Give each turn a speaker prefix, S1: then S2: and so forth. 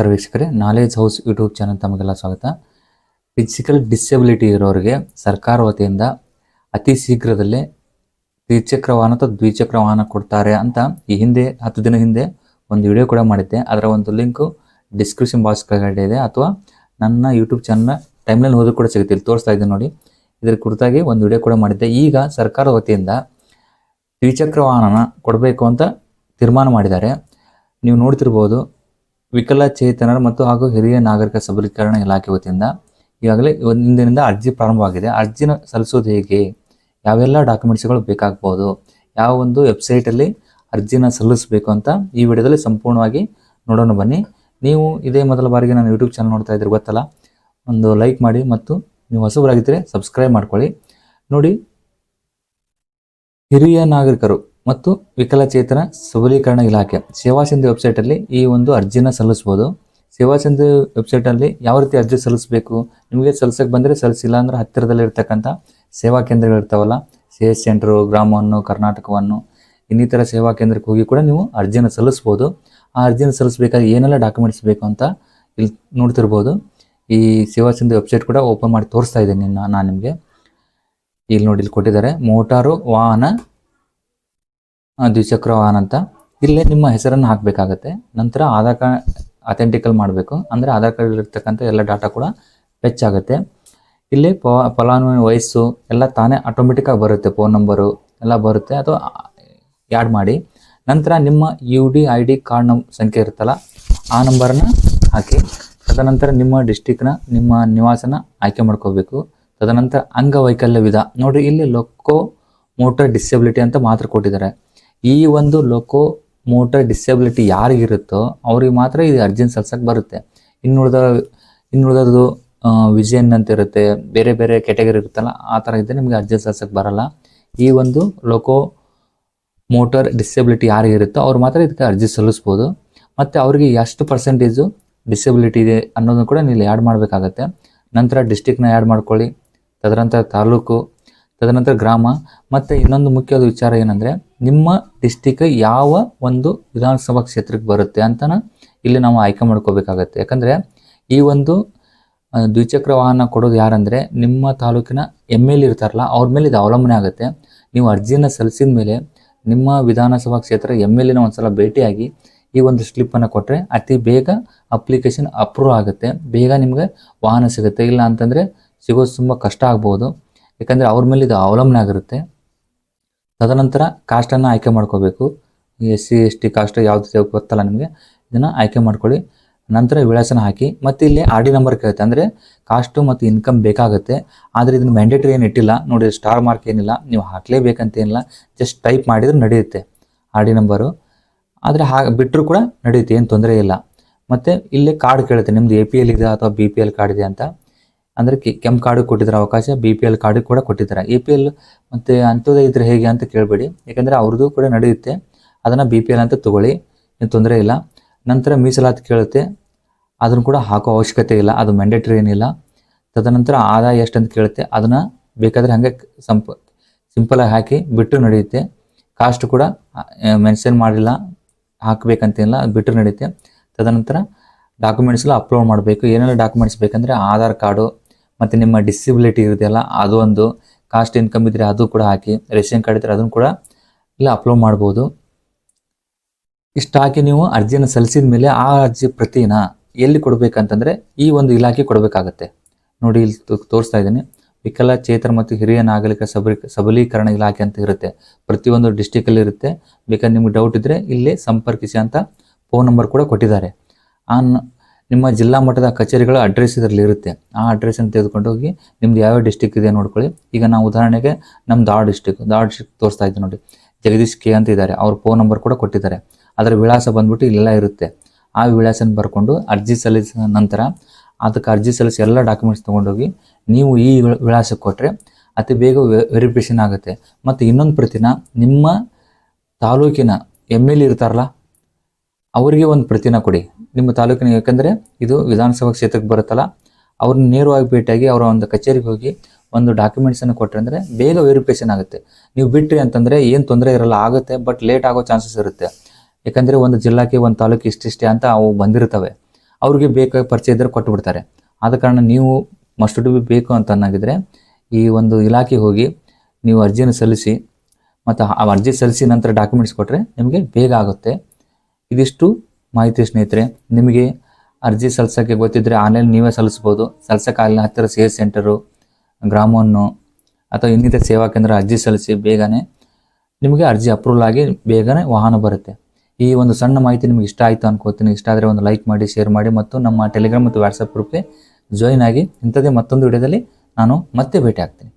S1: ನಮಸ್ಕಾರ ವೀಕ್ಷಕರೇ knowledge house YouTube channel ತಮಗೆಲ್ಲ ಸ್ವಾಗತ. ಫಿಸಿಕಲ್ ಡಿಸೆಬಿಲಿಟಿ ಇರೋರಿಗೆ ಸರ್ಕಾರ ವತಿಯಿಂದ ಅತಿ ಶೀಘ್ರದಲ್ಲೇ ದ್ವಿಚಕ್ರ ವಾಹನ ಅಥವಾ ದ್ವಿಚಕ್ರ ವಾಹನ ಕೊಡ್ತಾರೆ ಅಂತ ಈ ಹಿಂದೆ, ಹತ್ತು ದಿನ ಹಿಂದೆ ಒಂದು ವಿಡಿಯೋ ಕೂಡ ಮಾಡಿದ್ದೆ. ಅದರ ಒಂದು ಲಿಂಕು ಡಿಸ್ಕ್ರಿಪ್ಷನ್ ಬಾಕ್ಸ್ ಕೆಳಗಡೆ ಇದೆ. ಅಥವಾ ನನ್ನ ಯೂಟ್ಯೂಬ್ ಚಾನಲ್ನ ಟೈಮ್ನಲ್ಲಿ ಹೋದ್ರೂ ಕೂಡ ಸಿಗುತ್ತೆ. ಇಲ್ಲಿ ತೋರಿಸ್ತಾ ಇದ್ದೀನಿ ನೋಡಿ. ಇದರ ಕುರಿತಾಗಿ ಒಂದು ವಿಡಿಯೋ ಕೂಡ ಮಾಡಿದ್ದೆ. ಈಗ ಸರ್ಕಾರ ವತಿಯಿಂದ ದ್ವಿಚಕ್ರ ವಾಹನನ ಕೊಡಬೇಕು ಅಂತ ತೀರ್ಮಾನ ಮಾಡಿದ್ದಾರೆ. ನೀವು ನೋಡ್ತಿರ್ಬೋದು ವಿಕಲಚೇತನರ ಮತ್ತು ಹಾಗೂ ಹಿರಿಯ ನಾಗರಿಕ ಸಬಲೀಕರಣ ಇಲಾಖೆ ವತಿಯಿಂದ ಈಗಾಗಲೇ ಒಂದಿನಿಂದ ಅರ್ಜಿ ಪ್ರಾರಂಭವಾಗಿದೆ. ಅರ್ಜಿನ ಸಲ್ಲಿಸೋದು ಹೇಗೆ? ಯಾವೆಲ್ಲ ಡಾಕ್ಯುಮೆಂಟ್ಸ್ಗಳು ಬೇಕಾಗ್ಬೋದು? ಯಾವ ಒಂದು ವೆಬ್ಸೈಟಲ್ಲಿ ಅರ್ಜಿನ ಸಲ್ಲಿಸಬೇಕು ಅಂತ ಈ ವಿಡಿಯೋದಲ್ಲಿ ಸಂಪೂರ್ಣವಾಗಿ ನೋಡೋಣ ಬನ್ನಿ. ನೀವು ಇದೇ ಮೊದಲ ಬಾರಿಗೆ ನಾನು ಯೂಟ್ಯೂಬ್ ಚಾನಲ್ ನೋಡ್ತಾ ಇದ್ರೆ ಗೊತ್ತಲ್ಲ? ಒಂದು ಲೈಕ್ ಮಾಡಿ ಮತ್ತು ನೀವು ಹೊಸಬರಾಗಿದ್ದರೆ ಸಬ್ಸ್ಕ್ರೈಬ್ ಮಾಡ್ಕೊಳ್ಳಿ. ನೋಡಿ, ಹಿರಿಯ ನಾಗರಿಕರು ಮತ್ತು ವಿಕಲಚೇತನ ಸಬಲೀಕರಣ ಇಲಾಖೆ. ಸೇವಾ ಸಿಂಧು ವೆಬ್ಸೈಟಲ್ಲಿ ಈ ಒಂದು ಅರ್ಜಿನ ಸಲ್ಲಿಸ್ಬೋದು. ಸೇವಾ ಸಿಂಧು ವೆಬ್ಸೈಟಲ್ಲಿ ಯಾವ ರೀತಿ ಅರ್ಜಿ ಸಲ್ಲಿಸಬೇಕು? ನಿಮಗೆ ಸಲ್ಲಿಸಕ್ಕೆ ಬಂದರೆ ಸಲ್ಲಿಸಿಲ್ಲ ಅಂದರೆ ಹತ್ತಿರದಲ್ಲಿರ್ತಕ್ಕಂಥ ಸೇವಾ ಕೇಂದ್ರಗಳಿರ್ತಾವಲ್ಲ ಸಿ ಎಸ್ ಸೆಂಟ್ರು, ಗ್ರಾಮವನ್ನು, ಕರ್ನಾಟಕವನ್ನು, ಇನ್ನಿತರ ಸೇವಾ ಕೇಂದ್ರಕ್ಕೆ ಹೋಗಿ ಕೂಡ ನೀವು ಅರ್ಜಿನ ಸಲ್ಲಿಸ್ಬೋದು. ಆ ಅರ್ಜಿನ ಸಲ್ಲಿಸಬೇಕಾದ್ರೆ ಏನೆಲ್ಲ ಡಾಕ್ಯುಮೆಂಟ್ಸ್ ಬೇಕು ಅಂತ ಇಲ್ಲಿ ನೋಡ್ತಿರ್ಬೋದು. ಈ ಸೇವಾ ವೆಬ್ಸೈಟ್ ಕೂಡ ಓಪನ್ ಮಾಡಿ ತೋರಿಸ್ತಾ ಇದ್ದೀನಿ ನಾನು ನಿಮಗೆ. ಇಲ್ಲಿ ನೋಡಿ, ಇಲ್ಲಿ ಕೊಟ್ಟಿದ್ದಾರೆ. ಮೋಟಾರು, ವಾಹನ ದ್ವಿಚಕ್ರ ವಾಹನ ಅಂತ. ಇಲ್ಲೇ ನಿಮ್ಮ ಹೆಸರನ್ನು ಹಾಕಬೇಕಾಗತ್ತೆ. ನಂತರ ಆಧಾರ್ ಕಾರ್ಡ್ ಅಥೆಂಟಿಕಲ್ ಮಾಡಬೇಕು. ಅಂದರೆ ಆಧಾರ್ ಕಾರ್ಡ್ ಇರ್ತಕ್ಕಂಥ ಎಲ್ಲ ಡಾಟಾ ಕೂಡ ಫೆಚ್ ಆಗುತ್ತೆ ಇಲ್ಲಿ ಪ, ಫಲಾನುಭವಿ ವಯಸ್ಸು ಎಲ್ಲ ತಾನೇ ಆಟೋಮೆಟಿಕ್ಕಾಗಿ ಬರುತ್ತೆ. ಫೋನ್ ನಂಬರು ಎಲ್ಲ ಬರುತ್ತೆ. ಅಥವಾ ಆ್ಯಡ್ ಮಾಡಿ. ನಂತರ ನಿಮ್ಮ U D I D card ನಂ ಸಂಖ್ಯೆ ಇರುತ್ತಲ್ಲ, ಆ ನಂಬರನ್ನ ಹಾಕಿ. ತದನಂತರ ನಿಮ್ಮ ಡಿಸ್ಟಿಕ್ನ ನಿಮ್ಮ ನಿವಾಸನ ಆಯ್ಕೆ ಮಾಡ್ಕೋಬೇಕು. ತದನಂತರ ಅಂಗವೈಕಲ್ಯ ವಿಧ ನೋಡಿ, ಇಲ್ಲಿ ಲೊಕ್ಕೋ ಮೋಟರ್ ಡಿಸೆಬಿಲಿಟಿ ಅಂತ ಮಾತ್ರ ಕೊಟ್ಟಿದ್ದಾರೆ. ಈ ಒಂದು ಲೊಕೋ ಮೋಟರ್ ಡಿಸೆಬಿಲಿಟಿ ಯಾರಿಗಿರುತ್ತೋ ಅವ್ರಿಗೆ ಮಾತ್ರ ಇದು ಅರ್ಜಿನ ಸಲ್ಸಕ್ಕೆ ಬರುತ್ತೆ. ಇನ್ನುಳಿದ ಇನ್ನುಳಿದದ್ದು ವಿಜಯನ್ ಅಂತ ಇರುತ್ತೆ ಬೇರೆ ಬೇರೆ ಕೆಟಗರಿ ಇರುತ್ತಲ್ಲ, ಆ ಥರ ಇದ್ದರೆ ನಿಮಗೆ ಅರ್ಜಿ ಸಲ್ಸಕ್ಕೆ ಬರಲ್ಲ. ಈ ಒಂದು ಲೊಕೋ ಮೋಟರ್ ಡಿಸೆಬಿಲಿಟಿ ಯಾರಿಗಿರುತ್ತೋ ಅವ್ರು ಮಾತ್ರ ಇದಕ್ಕೆ ಅರ್ಜಿ ಸಲ್ಲಿಸ್ಬೋದು. ಮತ್ತು ಅವರಿಗೆ ಎಷ್ಟು ಪರ್ಸೆಂಟೇಜು ಡಿಸೆಬಿಲಿಟಿ ಇದೆ ಅನ್ನೋದನ್ನು ಕೂಡ ನೀವು ಆ್ಯಡ್ ಮಾಡಬೇಕಾಗತ್ತೆ. ನಂತರ ಡಿಸ್ಟಿಕ್ನ ಆ್ಯಡ್ ಮಾಡ್ಕೊಳ್ಳಿ. ತದನಂತರ ತಾಲೂಕು ತದನಂತರ ಗ್ರಾಮ, ಮತ್ತು ಇನ್ನೊಂದು ಮುಖ್ಯವಾದ ವಿಚಾರ ಏನಂದರೆ ನಿಮ್ಮ ಡಿಸ್ಟಿಕ್ ಯಾವ ಒಂದು ವಿಧಾನಸಭಾ ಕ್ಷೇತ್ರಕ್ಕೆ ಬರುತ್ತೆ ಅಂತನ ಇಲ್ಲಿ ನಾವು ಆಯ್ಕೆ ಮಾಡ್ಕೋಬೇಕಾಗತ್ತೆ. ಯಾಕಂದರೆ ಈ ಒಂದು ದ್ವಿಚಕ್ರ ವಾಹನ ಕೊಡೋದು ಯಾರಂದರೆ ನಿಮ್ಮ ತಾಲೂಕಿನ ಎಂ ಎಲ್ ಇರ್ತಾರಲ್ಲ, ಅವ್ರ ಮೇಲೆ ಇದು ಅವಲಂಬನೆ ಆಗುತ್ತೆ. ನೀವು ಅರ್ಜಿಯನ್ನು ಸಲ್ಲಿಸಿದ ಮೇಲೆ ನಿಮ್ಮ ವಿಧಾನಸಭಾ ಕ್ಷೇತ್ರ ಎಂ ಎಲ್ ಎನ ಒಂದ್ಸಲ ಭೇಟಿಯಾಗಿ ಈ ಒಂದು ಸ್ಲಿಪ್ಪನ್ನು ಕೊಟ್ಟರೆ ಅತಿ ಬೇಗ ಅಪ್ಲಿಕೇಶನ್ ಅಪ್ರೂವ್ ಆಗುತ್ತೆ. ಬೇಗ ನಿಮಗೆ ವಾಹನ ಸಿಗುತ್ತೆ. ಇಲ್ಲ ಅಂತಂದರೆ ಸಿಗೋದು ತುಂಬ ಕಷ್ಟ ಆಗ್ಬೋದು. ಯಾಕಂದರೆ ಅವ್ರ ಮೇಲೆ ಇದು ಅವಲಂಬನೆ ಆಗಿರುತ್ತೆ. ತದನಂತರ ಕಾಸ್ಟನ್ನು ಆಯ್ಕೆ ಮಾಡ್ಕೋಬೇಕು. S C, S T caste ಯಾವ್ದು ಗೊತ್ತಲ್ಲ ನಿಮಗೆ. ಇದನ್ನು ಆಯ್ಕೆ ಮಾಡ್ಕೊಳ್ಳಿ. ನಂತರ ವಿಳಾಸನ ಹಾಕಿ, ಮತ್ತು ಇಲ್ಲಿ ಆರ್ ಡಿ ನಂಬರ್ ಕೇಳುತ್ತೆ. ಅಂದರೆ ಕಾಸ್ಟು ಮತ್ತು ಇನ್ಕಮ್ ಬೇಕಾಗುತ್ತೆ. ಆದರೆ ಇದನ್ನು ಮ್ಯಾಂಡೇಟರಿ ಏನು ಇಟ್ಟಿಲ್ಲ. ನೋಡಿ ಸ್ಟಾರ್ ಮಾರ್ಕ್ ಏನಿಲ್ಲ. ನೀವು ಹಾಕಲೇಬೇಕಂತೇನಿಲ್ಲ ಜಸ್ಟ್ ಟೈಪ್ ಮಾಡಿದ್ರೆ ನಡೆಯುತ್ತೆ ಆರ್ ಡಿ ನಂಬರು. ಆದರೆ ಹಾ ಬಿಟ್ಟರು ಕೂಡ ನಡೆಯುತ್ತೆ. ಏನು ತೊಂದರೆ ಇಲ್ಲ. ಮತ್ತು ಇಲ್ಲಿ ಕಾರ್ಡ್ ಕೇಳುತ್ತೆ. ನಿಮ್ಮದು ಎ ಪಿ ಎಲ್ ಇದೆ ಅಥವಾ ಬಿ ಪಿ ಎಲ್ ಕಾರ್ಡ್ ಇದೆ ಅಂತ. ಅಂದರೆ ಕೆಂಪು ಕಾರ್ಡು ಕೊಟ್ಟಿದ್ದಾರೆ ಅವಕಾಶ ಬಿ ಪಿ ಎಲ್ ಕಾರ್ಡು ಕೂಡ ಕೊಟ್ಟಿದ್ದಾರೆ. ಎ ಪಿ ಎಲ್ ಮತ್ತು ಅಂಥದ್ದೇ ಇದ್ರೆ ಹೇಗೆ ಅಂತ ಕೇಳಬೇಡಿ. ಯಾಕಂದರೆ ಅವ್ರದ್ದು ಕೂಡ ನಡೆಯುತ್ತೆ. ಅದನ್ನು ಬಿ ಪಿ ಎಲ್ ಅಂತ ತೊಗೊಳ್ಳಿ. ಏನು ತೊಂದರೆ ಇಲ್ಲ. ನಂತರ ಮೀಸಲಾತಿ ಕೇಳುತ್ತೆ. ಅದನ್ನು ಕೂಡ ಹಾಕೋ ಅವಶ್ಯಕತೆ ಇಲ್ಲ. ಅದು ಮ್ಯಾಂಡೇಟರಿ ಏನಿಲ್ಲ. ತದನಂತರ ಆದಾಯ ಎಷ್ಟು ಅಂತ ಕೇಳುತ್ತೆ. ಅದನ್ನು ಬೇಕಾದರೆ ಹಾಗೆ ಸಂಪ ಸಿಂಪಲಾಗಿ ಹಾಕಿ ಬಿಟ್ಟು ನಡೆಯುತ್ತೆ. ಕಾಸ್ಟ್ ಕೂಡ ಮೆನ್ಷನ್ ಮಾಡಿಲ್ಲ. ಹಾಕಬೇಕಂತೇನಿಲ್ಲ. ಅದು ಬಿಟ್ಟು ನಡೆಯುತ್ತೆ. ತದನಂತರ ಡಾಕ್ಯುಮೆಂಟ್ಸ್ ಎಲ್ಲ ಅಪ್ಲೋಡ್ ಮಾಡಬೇಕು. ಏನೆಲ್ಲ ಡಾಕ್ಯುಮೆಂಟ್ಸ್ ಬೇಕಂದರೆ ಆಧಾರ್ ಕಾರ್ಡು ಮತ್ತು ನಿಮ್ಮ ಡಿಸಬಿಲಿಟಿ ಇರುತ್ತಲ್ಲ ಅದು ಒಂದು ಕಾಸ್ಟ್ ಇನ್ಕಮ್ ಇದ್ದರೆ ಅದು ಕೂಡ ಹಾಕಿ, ರೇಷನ್ ಕಾರ್ಡ್ ಇದ್ದರೆ ಅದನ್ನು ಕೂಡ ಇಲ್ಲ ಅಪ್ಲೋಡ್ ಮಾಡ್ಬೋದು. ಇಷ್ಟು ಹಾಕಿ ನೀವು ಅರ್ಜಿಯನ್ನು ಸಲ್ಲಿಸಿದ ಮೇಲೆ ಆ ಅರ್ಜಿ ಪ್ರತಿನ ಎಲ್ಲಿ ಕೊಡಬೇಕಂತಂದರೆ ಈ ಒಂದು ಇಲಾಖೆ ಕೊಡಬೇಕಾಗತ್ತೆ. ನೋಡಿ ಇಲ್ಲಿ ತೋರಿಸ್ತಾ ಇದ್ದೀನಿ. ವಿಕಲಚೇತನ ಮತ್ತು ಹಿರಿಯ ನಾಗರಿಕ ಸಬಲಿ ಸಬಲೀಕರಣ ಇಲಾಖೆ ಅಂತ ಇರುತ್ತೆ. ಪ್ರತಿಯೊಂದು ಡಿಸ್ಟಿಕಲ್ಲಿ ಇರುತ್ತೆ. ಬೇಕಾದ್ರೆ ನಿಮ್ಗೆ ಡೌಟ್ ಇದ್ದರೆ ಇಲ್ಲಿ ಸಂಪರ್ಕಿಸಿ ಅಂತ ಫೋನ್ ನಂಬರ್ ಕೂಡ ಕೊಟ್ಟಿದ್ದಾರೆ. ಆ ನ- ನಿಮ್ಮ ಜಿಲ್ಲಾ ಮಟ್ಟದ ಕಚೇರಿಗಳ ಅಡ್ರೆಸ್ ಇದರಲ್ಲಿ ಇರುತ್ತೆ. ಆ ಅಡ್ರೆಸ್ಸನ್ನು ತೆಗೆದುಕೊಂಡು ಹೋಗಿ ನಿಮ್ದು ಯಾವ ಡಿಸ್ಟಿಕ್ ಇದೆ ನೋಡ್ಕೊಳ್ಳಿ. ಈಗ ನಾವು ಉದಾಹರಣೆಗೆ ನಮ್ಮ ದಾಡ್ ಡಿಸ್ಟಿಕ್ ದಾಡ್ ಡಿಸ್ಟಿಕ್ ತೋರಿಸ್ತಾ ಇದ್ದೀನಿ ನೋಡಿ. ಜಗದೀಶ್ ಕೆ ಅಂತ ಇದ್ದಾರೆ. ಅವ್ರ ಫೋನ್ ನಂಬರ್ ಕೂಡ ಕೊಟ್ಟಿದ್ದಾರೆ. ಅದರ ವಿಳಾಸ ಬಂದ್ಬಿಟ್ಟು ಇಲ್ಲೆಲ್ಲ ಇರುತ್ತೆ. ಆ ವಿಳಾಸನ ಬರ್ಕೊಂಡು ಅರ್ಜಿ ಸಲ್ಲಿಸಿದ ನಂತರ ಅದಕ್ಕೆ ಅರ್ಜಿ ಸಲ್ಲಿಸಿ ಎಲ್ಲ ಡಾಕ್ಯುಮೆಂಟ್ಸ್ ತೊಗೊಂಡೋಗಿ ನೀವು ಈ ವಿಳಾಸಕ್ಕೆ ಕೊಟ್ಟರೆ ಅತಿ ಬೇಗ ವೆರಿಫಿಕೇಷನ್ ಆಗುತ್ತೆ. ಮತ್ತು ಇನ್ನೊಂದು ಪ್ರತಿನ ನಿಮ್ಮ ತಾಲೂಕಿನ ಎಂ ಎಲ್ ಇರ್ತಾರಲ್ಲ, ಅವರಿಗೆ ಒಂದು ಪ್ರತಿನ ಕೊಡಿ. ನಿಮ್ಮ ತಾಲೂಕಿನ ಯಾಕಂದರೆ ಇದು ವಿಧಾನಸಭಾ ಕ್ಷೇತ್ರಕ್ಕೆ ಬರುತ್ತಲ್ಲ, ಅವ್ರನ್ನ ನೇರವಾಗಿ ಭೇಟಿಯಾಗಿ ಅವರ ಒಂದು ಕಚೇರಿಗೆ ಹೋಗಿ ಒಂದು ಡಾಕ್ಯುಮೆಂಟ್ಸನ್ನು ಕೊಟ್ಟರೆ ಅಂದರೆ ಬೇಗ ವೆರಿಫಿಕೇಷನ್ ಆಗುತ್ತೆ. ನೀವು ಬಿಟ್ರಿ ಅಂತಂದರೆ ಏನು ತೊಂದರೆ ಇರಲ್ಲ, ಆಗುತ್ತೆ ಬಟ್ ಲೇಟ್ ಆಗೋ ಚಾನ್ಸಸ್ ಇರುತ್ತೆ. ಯಾಕಂದರೆ ಒಂದು ಜಿಲ್ಲಾಕ್ಕೆ ಒಂದು ತಾಲೂಕು ಇಷ್ಟಿಷ್ಟೇ ಅಂತ ಅವು ಬಂದಿರ್ತವೆ ಅವ್ರಿಗೆ ಬೇಕಾಗಿ ಪರಿಚಯ ಇದ್ದರೆ ಕೊಟ್ಟು ಬಿಡ್ತಾರೆ ಆದ ಕಾರಣ ನೀವು ಮಸ್ಟ್ ಬಿ ಬೇಕು ಅಂತ ಅನ್ನಾಗಿದ್ರೆ ಈ ಒಂದು ಇಲಾಖೆಗೆ ಹೋಗಿ ನೀವು ಅರ್ಜಿಯನ್ನು ಸಲ್ಲಿಸಿ, ಮತ್ತು ಆ ಅರ್ಜಿ ಸಲ್ಲಿಸಿ ನಂತರ ಡಾಕ್ಯುಮೆಂಟ್ಸ್ ಕೊಟ್ಟರೆ ನಿಮಗೆ ಬೇಗ ಆಗುತ್ತೆ. ಇದಿಷ್ಟು ಮಾಹಿತಿ ಸ್ನೇಹಿತರೆ, ನಿಮಗೆ ಅರ್ಜಿ ಸಲ್ಲಿಸೋಕ್ಕೆ ಗೊತ್ತಿದ್ದರೆ ಆನ್ಲೈನ್ ನೀವೇ ಸಲ್ಲಿಸ್ಬೋದು ಸಲ್ಲಿಸೋಕ್ಕಾಗಲಿಲ್ಲ ಹತ್ತಿರ ಸಿ ಎಸ್ ಸೆಂಟರು ಗ್ರಾಮವನ್ನು ಅಥವಾ ಇನ್ನಿತರ ಸೇವಾ ಕೇಂದ್ರ ಅರ್ಜಿ ಸಲ್ಲಿಸಿ ಬೇಗನೆ ನಿಮಗೆ ಅರ್ಜಿ ಅಪ್ರೂವಲ್ ಆಗಿ ಬೇಗನೆ ವಾಹನ ಬರುತ್ತೆ. ಈ ಒಂದು ಸಣ್ಣ ಮಾಹಿತಿ ನಿಮಗೆ ಇಷ್ಟ ಆಯಿತು ಅನ್ಕೋತೀನಿ. ಇಷ್ಟ ಆದರೆ ಒಂದು ಲೈಕ್ ಮಾಡಿ ಶೇರ್ ಮಾಡಿ ಮತ್ತು ನಮ್ಮ ಟೆಲಿಗ್ರಾಮ್ ಮತ್ತು ವಾಟ್ಸಪ್ ಗ್ರೂಪ್ಗೆ ಜಾಯಿನ್ ಆಗಿ ಇಂಥದ್ದೇ ಮತ್ತೊಂದು ವಿಡಿಯೋದಲ್ಲಿ ನಾನು ಮತ್ತೆ ಭೇಟಿ ಆಗ್ತೀನಿ.